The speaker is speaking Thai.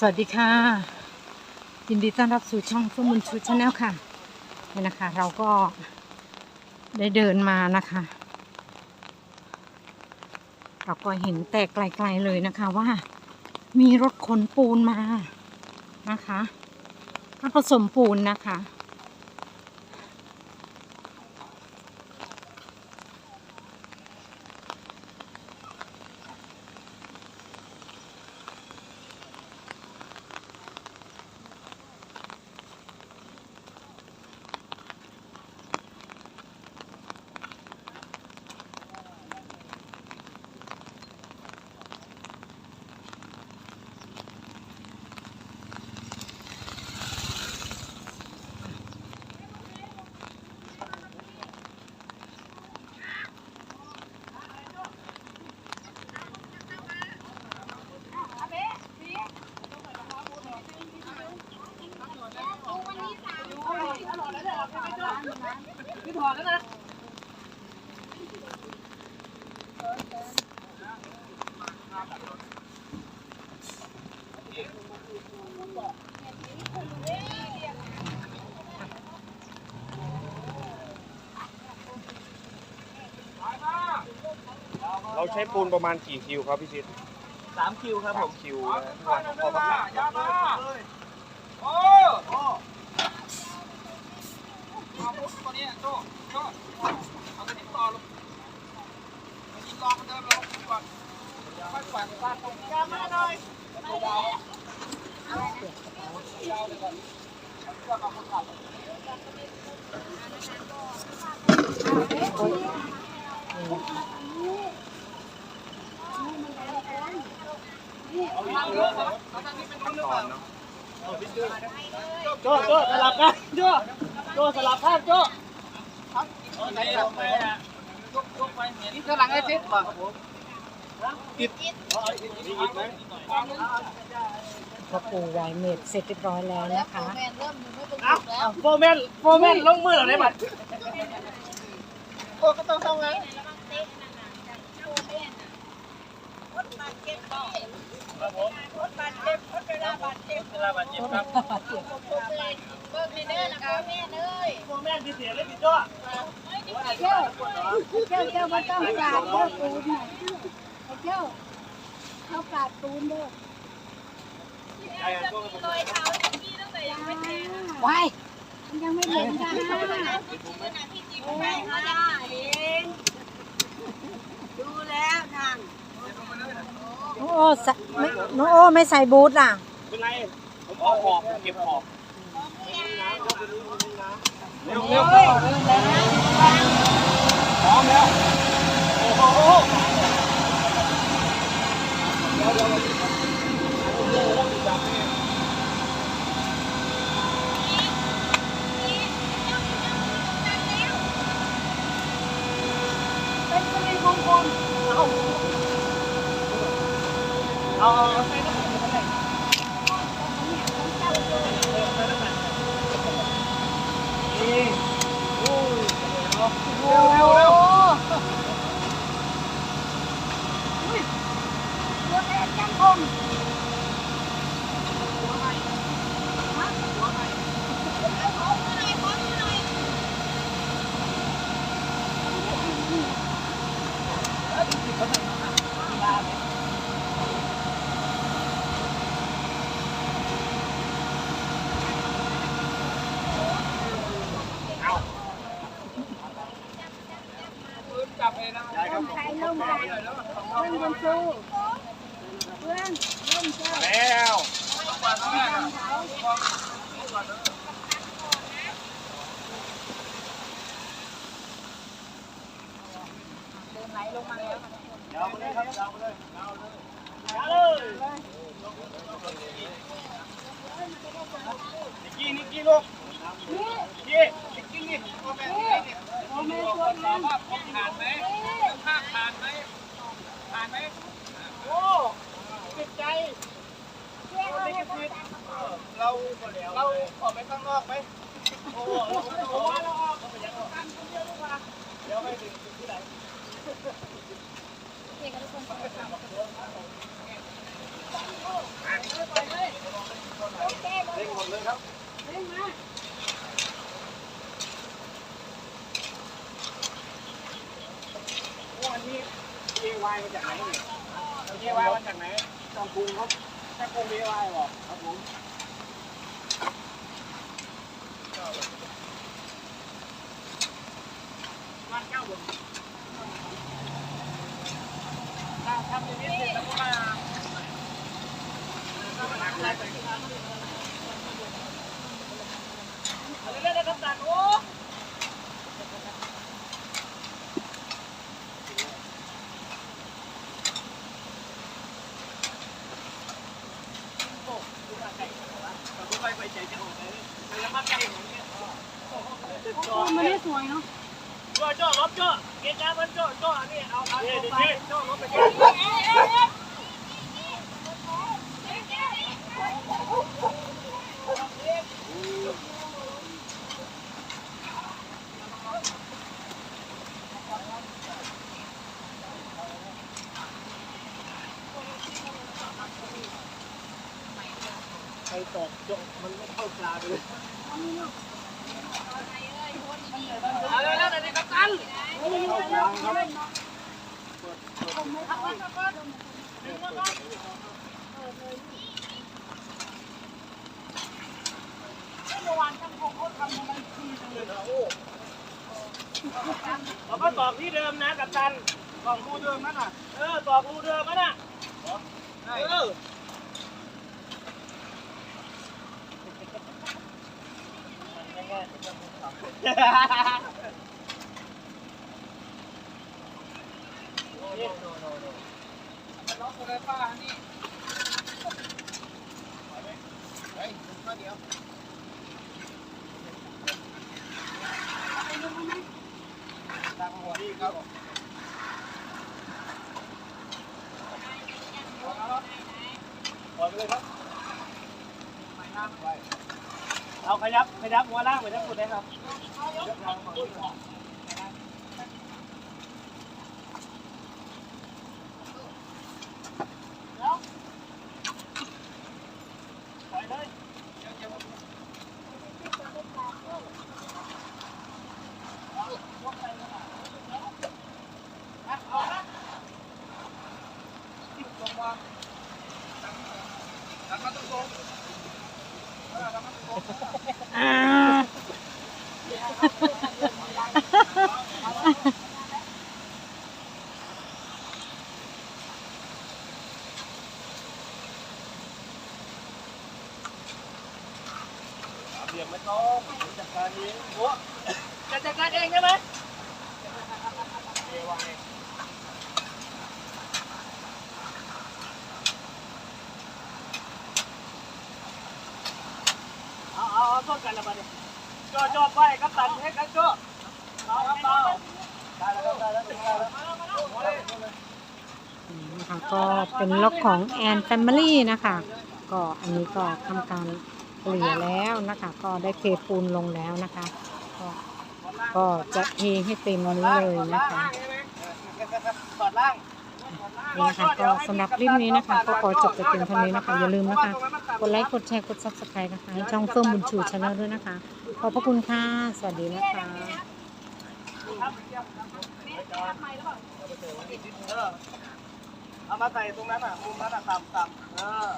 สวัสดีค่ะ ยินดีต้อนรับสู่ช่องฟุ่มบุญชูชาแนลค่ะนี่นะคะ เราก็ได้เดินมานะคะ เราก็เห็นแต่ไกลๆเลยนะคะว่า มีรถขนปูนมานะคะรถผสมปูนนะคะ เราใช้ปูนประมาณกี่คิวครับพี่ชิดสามคิวครับผมคิวนะทุกวันพอประกาศโอ้โอ้เอาปุ๊บ ตัวนี้โจ้โจ้เอาตัวนี้ต่อลงเอายิงลองเดินลงก่อนค่อยฝันฟาดตรงกลางมาหน่อยเบาๆยาวเลยก่อนเพื่อมาคนขับโจ้โจ้สลับกันโจ้ โจ้สลับข้างโจ้ไหนลงไปอะยกยกไปเหมือนนี่กำลังไอ้เซ็ตป่ะครับผมก็ปูไวเมดเสร็จเรียบร้อยแล้วนะคะเอาโฟร์แมนโฟร์แมนลงมือเหรอเนี่ยบัดโอ้ก็ต้องต้อง ไงเวลาบาดเจ็บครับโฟร์แมนที่เสียเลยพี่จ้เจ้าเจ้าเจ้ามาต้องกราดเด้อปูนนะเจ้าเขากราดปูนเด้อใช่โจ้กับผมว้ายมันยังไม่เห็นกันนดูแล้วทาง โอใส่ไม่น้องโอ้ไม่ใส่บูทล่ะ เป็นไร ผมเอาหอบเก็บหอบเร็วเร็วพร้อมแล้ว โอ้โหเป็นสิริมงคลเอา เอาเอาใส่น้ำมันไปเลยนี่โอ้ยเร็วเร็วเร็วตัวแทนกันคง จับเองนะ ได้ครับ ใครลงกันเพื่ อนคนสู้เพื่อนร่มเจ้าแล้วยาวไปเลยครับยาวไปเลยยาวเลยยาวเลยนิกกี้นิกกี้ลูกนิกกี้นิกกี้นี่ โอ้แม่ตัวนั้น ว่าผมผ่านไหมภาพผ่านไหมผ่านไหม โอ้ติดใจ เราเราออกไปข้างนอกไหมโอ้โหเราออกเราไปยังออกเดี๋ยวไปถึงที่ไหนเด็กกับทุกคนเลยเลยครับเร่งมาโอ้อันนี้ DIY มาจากไหนเนี่ย DIY มาจากไหนจอมกรุงครับแค่กรุง DIY หรอครับผมบ้านเจ้าผมถ้า ทำอย่างนี้เสร็จแล้วก็มาอะไรไปเอาเรื่อยๆนะครับจันโอ้ไปใจจะออกเลยแล้วมาไกลของเนี่ยมันไม่สวยเนาะ ใครตอกจงมันไม่เข้าปลาเลย เอาเลยแล้วเดี๋ยวกัปตันเข้าปลาครับเราก็ตอกที่เดิมนะกัปตันตอกรูเดิมนั่นน่ะ เออตอกรูเดิมนั่นน่ะเออล็ อกเลยป้านี่เฮ้ยข้อเดียวทางหัวนี่ครับปล่อยไปเลยครับเอาขยับขยับหัวล่างไปทั้งหมดเลยครับ ปล่อยเลยเดี๋ยวเดี๋ยวเอาเอาละลงมาดันมาตรงๆเออดันมาตรง อ่า ๆเบี่ยงไม่ ตองจัดการเองโอ้จะจัดการเองใช่ไหมเอวางเองเอาเอาเอาต้นกันละบัดนี้จ่อจ่อไปกับตันให้กันจ่อเอาเอาเอาได้แล้วได้แล้วได้แล้วมาแล้าแล้วมาแล้วนี่นะคะก็เป็นล็อกของแอนแฟมิลี่นะคะ ก็อันนี้ก็ทำการ ลี่ยแล้วนะคะ ก็ได้เทปูนลงแล้วนะคะ ก็ก็จะเทให้เต็มนี้เลยนะคะนี่นะคะก็สำหรับคลิปนี้นะคะ ก็ขอจบแต่เพียงเท่านี้นะคะ อย่าลืมนะคะ กดไลค์กดแชร์กด subscribe นะคะให้ช่องเฟิร์มบุญชูชาแนลด้วยนะคะ ขอบพระคุณค่ะ สวัสดีนะคะเอามาใส่ตรงนั้นอะมุมนั้นอะต่ำต่ำเออ